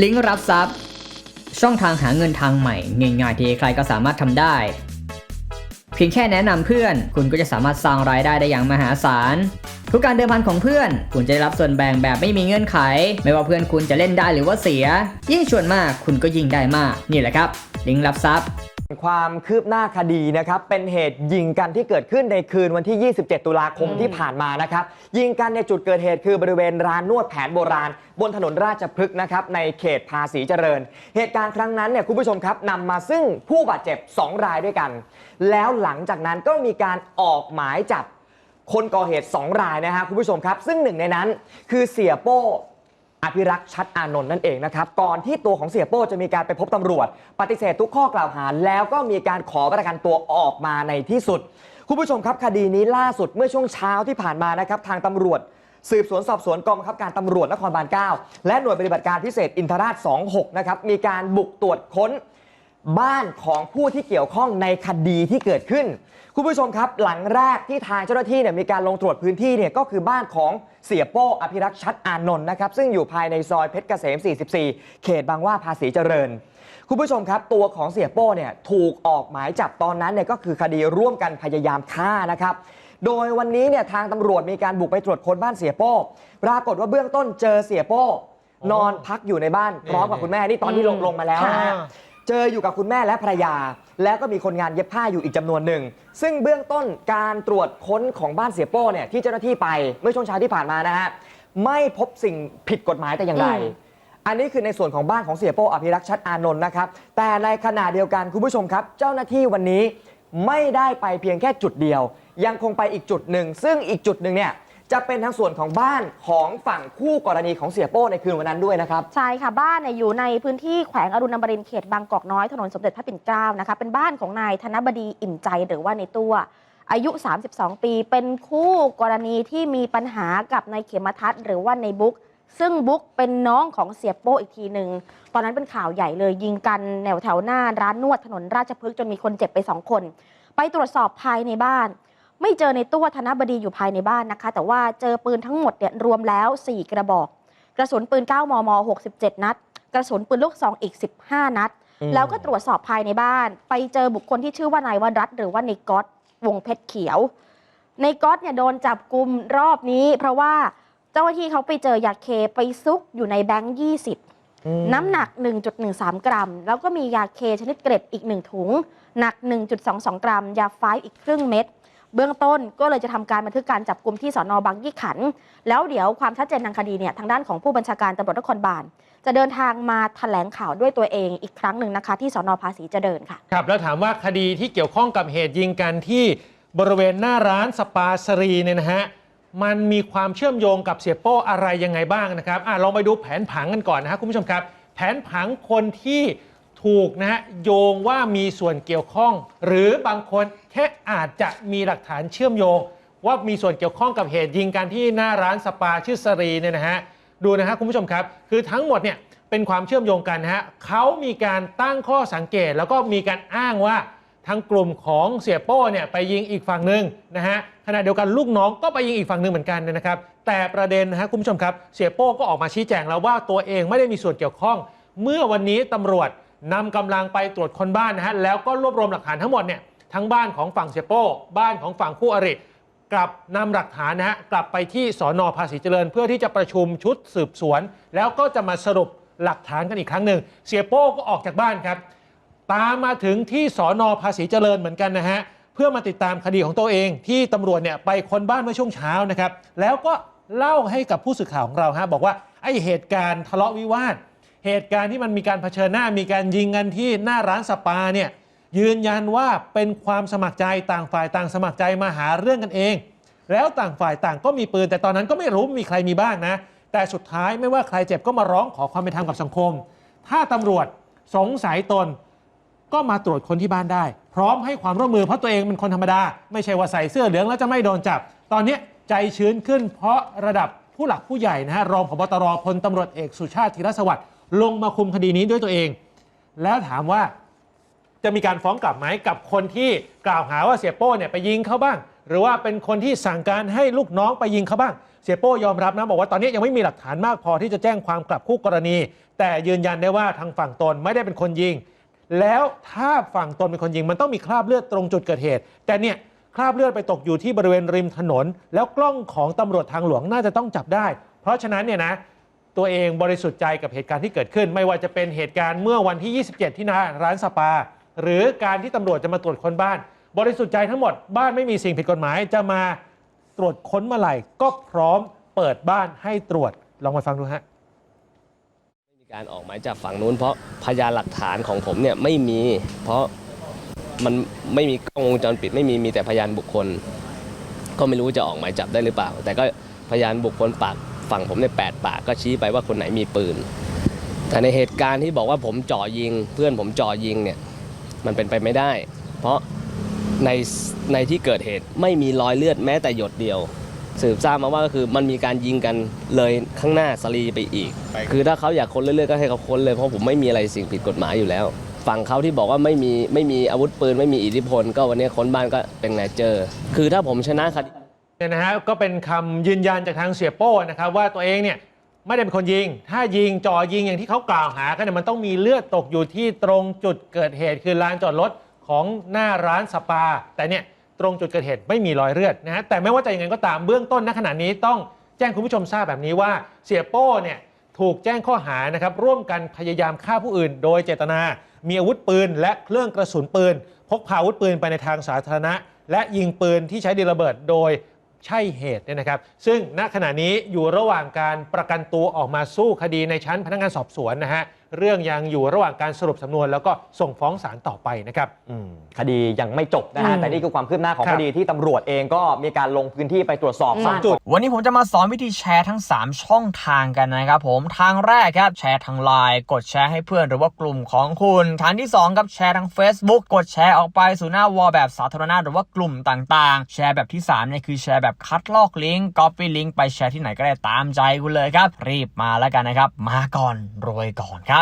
ลิงก์รับทรัพย์ ช่องทางหาเงินทางใหม่ง่ายๆที่ใครก็สามารถทำได้ เพียงแค่แนะนำเพื่อน คุณก็จะสามารถสร้างรายได้ได้อย่างมหาศาลทุกการเดิมพันของเพื่อน คุณจะได้รับส่วนแบ่งแบบไม่มีเงื่อนไข ไม่ว่าเพื่อนคุณจะเล่นได้หรือว่าเสีย ยิ่งชวนมากคุณก็ยิ่งได้มาก นี่แหละครับ ลิงก์รับทรัพย์ ความคืบหน้าคดีนะครับ เป็นเหตุยิงกันที่เกิดขึ้นในคืนวันที่ 27 ตุลาคมที่ผ่านมานะครับ ยิงกันในจุดเกิดเหตุคือบริเวณร้านนวดแผนโบราณ บนถนนราชพฤกษ์นะครับในเขตภาษีเจริญ เหตุการณ์ครั้งนั้นเนี่ยคุณผู้ชมครับนำมาซึ่งผู้บาดเจ็บ 2 รายด้วยกัน แล้วหลังจากนั้นก็มีการออกหมายจับคนก่อเหตุ 2 รายนะฮะคุณผู้ชมครับ ซึ่งหนึ่งในนั้นคือเสียโป้ อภิรักษ์ชัดอานนท์นั่นเองนะครับ ก่อนที่ตัวของเสียโป้จะมีการไปพบตำรวจ ปฏิเสธทุกข้อกล่าวหาแล้วก็มีการขอประกันตัวออกมาในที่สุด คุณผู้ชมครับคดีนี้ล่าสุดเมื่อช่วงเช้าที่ผ่านมานะครับทางตำรวจ สืบสวนสอบสวนกองบังคับการตำรวจนครบาล 9 และหน่วยปฏิบัติการพิเศษอินทราช 26 นะครับมีการบุกตรวจค้น บ้านของผู้ที่เกี่ยวข้องในคดีที่เกิดขึ้น คุณผู้ชมครับ หลังแรกที่ทางเจ้าหน้าที่เนี่ยมีการลงตรวจพื้นที่เนี่ยก็คือบ้านของเสียโป้อภิรักษ์ชัดอานนท์นะครับซึ่งอยู่ภายในซอยเพชรเกษม 44 เขตบางว่าภาษีเจริญ คุณผู้ชมครับ ตัวของเสียโป้เนี่ยถูกออกหมายจับตอนนั้นเนี่ยก็คือคดีร่วมกันพยายามฆ่านะครับโดยวันนี้เนี่ยทางตำรวจมีการบุกไปตรวจค้นบ้านเสียโป้ปรากฏว่าเบื้องต้นเจอเสียโป้นอนพักอยู่ในบ้านพร้อมกับคุณแม่นี่ตอนที่ลงลงมาแล้วนะฮะ เจออยู่กับคุณแม่และภรรยา แล้วก็มีคนงานเย็บผ้าอยู่อีกจำนวนหนึ่ง ซึ่งเบื้องต้นการตรวจค้นของบ้านเสียโป้เนี่ยที่เจ้าหน้าที่ไปเมื่อช่วงเช้าที่ผ่านมานะฮะไม่พบสิ่งผิดกฎหมายแต่อย่างใดอืมอันนี้คือในส่วนของบ้านของเสียโป้อภิรักษ์ชัดอานนท์นะครับ แต่ในขณะเดียวกันคุณผู้ชมครับ เจ้าหน้าที่วันนี้ไม่ได้ไปเพียงแค่จุดเดียว ยังคงไปอีกจุดหนึ่ง ซึ่งอีกจุดหนึ่งเนี่ย จะเป็นทางส่วนของบ้านของฝั่งคู่กรณีของเสียโป้ในคืนวันนั้นด้วยนะครับ ใช่ค่ะบ้านเนี่ยอยู่ในพื้นที่แขวงอรุณอมรินเขตบางกอกน้อยถนนสมเด็จพระปิ่นเกล้านะคะเป็นบ้านของนายธนบดีอิ่มใจหรือว่าในตัว อายุ 32 ปี เป็นคู่กรณีที่มีปัญหากับนายเขมทัศน์หรือว่าในบุ๊กซึ่งบุ๊กเป็นน้องของเสียโป้อีกทีหนึ่งตอนนั้นเป็นข่าวใหญ่เลย ยิงกันแนวแถวหน้าร้านนวดถนนราชพฤกษ์จนมีคนเจ็บไปสองคน ไปตรวจสอบภายในบ้าน ไม่เจอในตัวธนบดีอยู่ภายในบ้านนะคะ แต่ว่าเจอปืนทั้งหมดเนี่ยรวมแล้ว 4 กระบอก กระสุนปืน 9 มม 67 นัด กระสุนปืนลูกซองอีก 15 นัดอืมแล้วก็ตรวจสอบภายในบ้าน ไปเจอบุคคลที่ชื่อว่านายวรัตน์หรือว่าในก๊อตวงเพชรเขียว ในก๊อตเนี่ยโดนจับกลุ่มรอบนี้ เพราะว่าเจ้าหน้าที่เขาไปเจอยาเคไปซุกอยู่ในแบงค์20อืมน้ำหนัก 1.13 กรัม แล้วก็มียาเคชนิดเกร็ดอีก 1 ถุง หนัก 1.22 กรัม ยาไฟฟ์อีกครึ่งเม็ด เบื้องต้นก็เลยจะทำการบันทึกการจับกลุ่มที่สอนอบางยี่ขัน แล้วเดี๋ยวความชัดเจนทางคดีเนี่ยทางด้านของผู้บัญชาการตำรวจนครบาลจะเดินทางมาแถลงข่าวด้วยตัวเองอีกครั้งหนึ่งนะคะ ที่สอนอภาษีจะเจริญค่ะครับแล้วถามว่าคดีที่เกี่ยวข้องกับเหตุยิงกันที่บริเวณหน้าร้านสปาสรีเนี่ยนะฮะมันมีความเชื่อมโยงกับเสียโป้อะไรยังไงบ้างนะครับอะลองไปดูแผนผังกันก่อนนะครับคุณผู้ชมครับ แผนผังคนที่ถูกนะฮะโยงว่ามีส่วนเกี่ยวข้อง หรือบางคน แค่อาจจะมีหลักฐานเชื่อมโยง ว่ามีส่วนเกี่ยวข้องกับเหตุยิงกันที่หน้าร้านสปาชื่อสรีเนี่ยนะฮะดูนะฮะคุณผู้ชมครับ คือทั้งหมดเนี่ยเป็นความเชื่อมโยงกันนะฮะเขามีการตั้งข้อสังเกต แล้วก็มีการอ้างว่าทางกลุ่มของเสียโป้เนี่ยไปยิงอีกฝั่งหนึ่งนะฮะขณะเดียวกันลูกน้องก็ไปยิงอีกฝั่งหนึ่งเหมือนกันนะครับ แต่ประเด็นนะฮะคุณผู้ชมครับเสียโป้ก็ออกมาชี้แจงแล้วว่าตัวเองไม่ได้มีส่วนเกี่ยวข้อง เมื่อวันนี้ตำรวจนำกำลังไปตรวจคนบ้านนะฮะแล้วก็รวบรวมหลักฐานทั้งหมดเนี่ย ทั้งบ้านของฝั่งเสียโป้ บ้านของฝั่งคู่อริกลับนำหลักฐานนะฮะกลับไปที่สอนอภาษีเจริญ เพื่อที่จะประชุมชุดสืบสวน แล้วก็จะมาสรุปหลักฐานกันอีกครั้งหนึ่งเสียโป้ก็ออกจากบ้านครับ ตามมาถึงที่สอนอภาษีเจริญเหมือนกันนะฮะเพื่อมาติดตามคดีของตัวเอง ที่ตำรวจเนี่ยไปคนบ้านเมื่อช่วงเช้านะครับ แล้วก็เล่าให้กับผู้สื่อข่าวของเราฮะบอกว่าไอเหตุการณ์ทะเลาะวิวาท เหตุการณ์ที่มันมีการเผชิญหน้ามีการยิงกันที่หน้าร้านสปาเนี่ย ยืนยันว่าเป็นความสมัครใจต่างฝ่ายต่างสมัครใจมาหาเรื่องกันเอง แล้วต่างฝ่ายต่างก็มีปืน แต่ตอนนั้นก็ไม่รู้มีใครมีบ้างนะ แต่สุดท้ายไม่ว่าใครเจ็บก็มาร้องขอความเป็นธรรมกับสังคม ถ้าตำรวจสงสัยตนก็มาตรวจคนที่บ้านได้ พร้อมให้ความร่วมมือเพราะตัวเองเป็นคนธรรมดา ไม่ใช่ว่าใส่เสื้อเหลืองแล้วจะไม่โดนจับ ตอนนี้ใจชื้นขึ้น เพราะระดับผู้หลักผู้ใหญ่นะฮะรองพบตรพลตำรวจเอกสุชาติธีรสวัสดิ์ลงมาคุมคดีนี้ด้วยตัวเอง แล้วถามว่า จะมีการฟ้องกลับไหมกับคนที่กล่าวหาว่าเสียโป้เนี่ยไปยิงเขาบ้าง หรือว่าเป็นคนที่สั่งการให้ลูกน้องไปยิงเขาบ้าง เสียโป้ยอมรับนะบอกว่าตอนนี้ยังไม่มีหลักฐานมากพอที่จะแจ้งความกลับคู่กรณี แต่ยืนยันได้ว่าทางฝั่งตนไม่ได้เป็นคนยิง แล้วถ้าฝั่งตนเป็นคนยิง มันต้องมีคราบเลือดตรงจุดเกิดเหตุ แต่เนี่ยคราบเลือดไปตกอยู่ที่บริเวณริมถนน แล้วกล้องของตำรวจทางหลวงน่าจะต้องจับได้ เพราะฉะนั้นเนี่ยนะตัวเองบริสุทธิ์ใจกับเหตุการณ์ที่เกิดขึ้น ไม่ว่าจะเป็นเหตุการณ์เมื่อวันที่ 27 ที่หน้าร้านสปา หรือการที่ตำรวจจะมาตรวจค้นบ้าน บริสุทธิ์ใจทั้งหมดบ้านไม่มีสิ่งผิดกฎหมาย จะมาตรวจค้นเมื่อไหร่ก็พร้อมเปิดบ้านให้ตรวจลองมาฟังดูฮะมีการออกหมายจับฝั่งนู้น เพราะพยานหลักฐานของผมเนี่ยไม่มี เพราะมันไม่มีกล้องวงจรปิดไม่มีมีแต่พยานบุคคล ก็ไม่รู้จะออกหมายจับได้หรือเปล่า แต่ก็พยานบุคคลปากฝั่งผมเนี่ยแปดปากก็ชี้ไปว่าคนไหนมีปืน แต่ในเหตุการณ์ที่บอกว่าผมจ่อยิง เพื่อนผมจ่อยิงเนี่ย มันเป็นไปไม่ได้ เพราะในในที่เกิดเหตุไม่มีรอยเลือดแม้แต่หยดเดียว สืบทราบมาว่าก็คือมันมีการยิงกันเลยข้างหน้าสลีไปอีก คือถ้าเขาอยากค้นเรื่อยๆก็ให้เขาค้นเลยเพราะผมไม่มีอะไรสิ่งผิดกฎหมายอยู่แล้ว ฝั่งเขาที่บอกว่าไม่มีไม่มีอาวุธปืนไม่มีอิทธิพล ก็วันนี้ค้นบ้านก็เป็นไงเจอ คือถ้าผมชนะคดีเนี่ยนะฮะก็เป็นคำยืนยันจากทางเสียโป้นะครับว่าตัวเองเนี่ย ไม่ได้เป็นคนยิง ถ้ายิงจ่อยิงอย่างที่เขากล่าวหากันเนี่ยมันต้องมีเลือดตกอยู่ที่ตรงจุดเกิดเหตุคือลานจอดรถของหน้าร้านสปา แต่เนี่ยตรงจุดเกิดเหตุไม่มีรอยเลือดนะฮะแต่ไม่ว่าจะยังไงก็ตามเบื้องต้นณขณะนี้ต้องแจ้งคุณผู้ชมทราบแบบนี้ว่าเสียโป้เนี่ยถูกแจ้งข้อหานะครับร่วมกันพยายามฆ่าผู้อื่น โดยเจตนา มีอาวุธปืน และเครื่องกระสุนปืน พกพาอาวุธปืนไปในทางสาธารณะ และยิงปืนที่ใช้ดินระเบิด โดย ใช่เหตุเนี่ยนะครับ ซึ่งณขณะนี้อยู่ระหว่างการประกันตัวออกมาสู้คดีในชั้นพนักงานสอบสวนนะฮะ เรื่องยังอยู่ระหว่างการสรุปสำนวน แล้วก็ส่งฟ้องศาลต่อไปนะครับ อืมคดียังไม่จบนะฮะ อืมแต่นี่คือความคืบหน้าของครัคบดีที่ตำรวจเองก็มีการลงพื้นที่ไปตรวจสอบอืม บ้านจุดวันนี้ผมจะมาสอนวิธีแชร์ทั้ง 3 ช่องทางกันนะครับผมทางแรกครับแชร์ทางไลน์กดแชร์ให้เพื่อนหรือว่ากลุ่มของคุณ ทางที่2ครับแชร์ทาง Facebook กดแชร์ออกไปสู่หน้าวอลแบบสาธารณะหรือว่ากลุ่มต่างๆ แชร์แบบที่3เนี่ยคือแชร์แบบคัดลอกลิงก์ Copy ลิงก์ไปแชร์ที่ไหนก็ได้ตามใจคุณเลยครับ รีบมาแล้วกันนะครับ มาก่อนรวยก่อนครับ